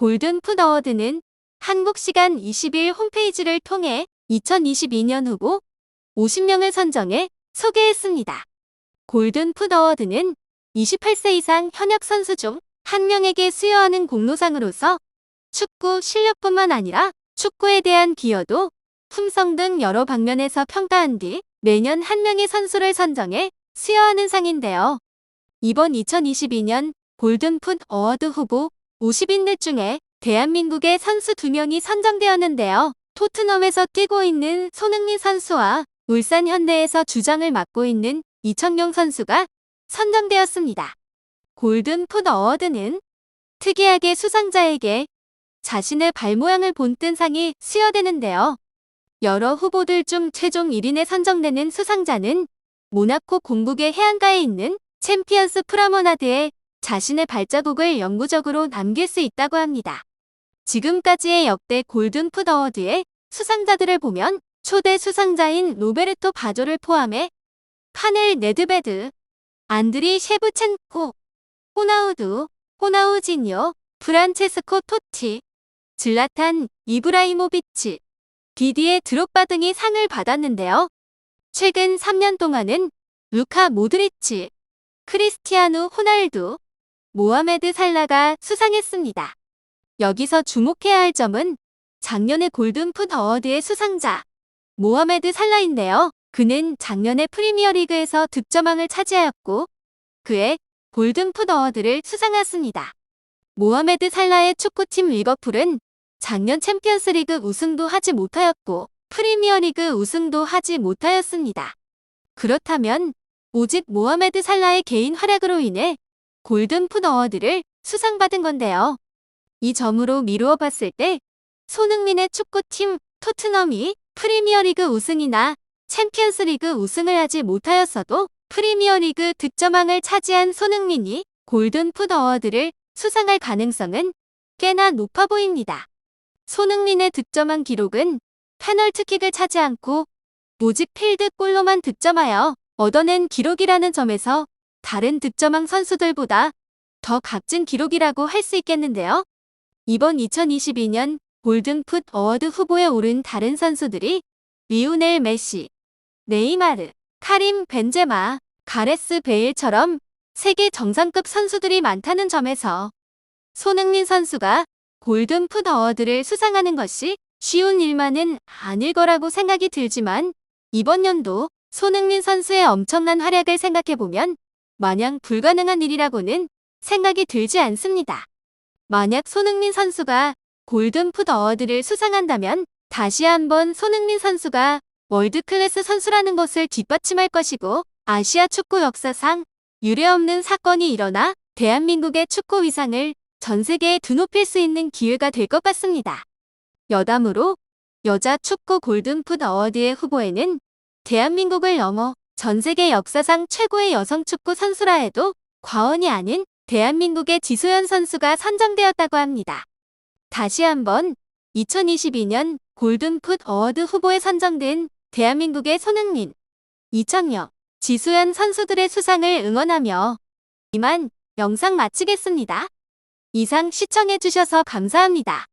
골든 풋 어워드는 한국 시간 20일 홈페이지를 통해 2022년 후보 50명을 선정해 소개했습니다. 골든 풋 어워드는 28세 이상 현역 선수 중한 명에게 수여하는 공로상으로서 축구 실력뿐만 아니라 축구에 대한 기여도, 품성 등 여러 방면에서 평가한 뒤 매년 한 명의 선수를 선정해 수여하는 상인데요. 이번 2022년 골든풋 어워드 후보 50인들 중에 대한민국의 선수 2명이 선정되었는데요. 토트넘에서 뛰고 있는 손흥민 선수와 울산 현대에서 주장을 맡고 있는 이청용 선수가 선정되었습니다. 골든풋 어워드는 특이하게 수상자에게 자신의 발모양을 본뜬 상이 수여되는데요. 여러 후보들 중 최종 1인에 선정되는 수상자는 모나코 공국의 해안가에 있는 챔피언스 프라모나드에 자신의 발자국을 영구적으로 남길 수 있다고 합니다. 지금까지의 역대 골든풋 어워드의 수상자들을 보면 초대 수상자인 로베르토 바조를 포함해 카넬 네드베드, 안드리 셰브첸코, 호나우두, 호나우지니오, 프란체스코 토티, 질라탄 이브라이모비치, 디디에 드록바 등이 상을 받았는데요. 최근 3년 동안은 루카 모드리치, 크리스티아누 호날두, 모하메드 살라가 수상했습니다. 여기서 주목해야 할 점은 작년의 골든풋 어워드의 수상자 모하메드 살라인데요. 그는 작년에 프리미어리그에서 득점왕을 차지하였고 그의 골든풋 어워드를 수상했습니다. 모하메드 살라의 축구팀 리버풀은 작년 챔피언스리그 우승도 하지 못하였고 프리미어리그 우승도 하지 못하였습니다. 그렇다면 오직 모하메드 살라의 개인 활약으로 인해 골든풋 어워드를 수상받은 건데요. 이 점으로 미루어 봤을 때 손흥민의 축구팀 토트넘이 프리미어리그 우승이나 챔피언스리그 우승을 하지 못하였어도 프리미어리그 득점왕을 차지한 손흥민이 골든풋 어워드를 수상할 가능성은 꽤나 높아 보입니다. 손흥민의 득점왕 기록은 페널티킥을 차지 않고 오직 필드 골로만 득점하여 얻어낸 기록이라는 점에서 다른 득점왕 선수들보다 더 값진 기록이라고 할 수 있겠는데요. 이번 2022년 골든풋 어워드 후보에 오른 다른 선수들이 리오넬 메시, 네이마르, 카림 벤제마, 가레스 베일처럼 세계 정상급 선수들이 많다는 점에서 손흥민 선수가 골든풋 어워드를 수상하는 것이 쉬운 일만은 아닐 거라고 생각이 들지만 이번 연도 손흥민 선수의 엄청난 활약을 생각해보면 마냥 불가능한 일이라고는 생각이 들지 않습니다. 만약 손흥민 선수가 골든풋 어워드를 수상한다면 다시 한번 손흥민 선수가 월드클래스 선수라는 것을 뒷받침할 것이고 아시아 축구 역사상 유례없는 사건이 일어나 대한민국의 축구 위상을 전 세계에 드높일 수 있는 기회가 될 것 같습니다. 여담으로 여자 축구 골든풋 어워드의 후보에는 대한민국을 넘어 전 세계 역사상 최고의 여성 축구 선수라 해도 과언이 아닌 대한민국의 지소연 선수가 선정되었다고 합니다. 다시 한번 2022년 골든풋 어워드 후보에 선정된 대한민국의 손흥민, 이청영, 지수연 선수들의 수상을 응원하며 이만 영상 마치겠습니다. 이상 시청해주셔서 감사합니다.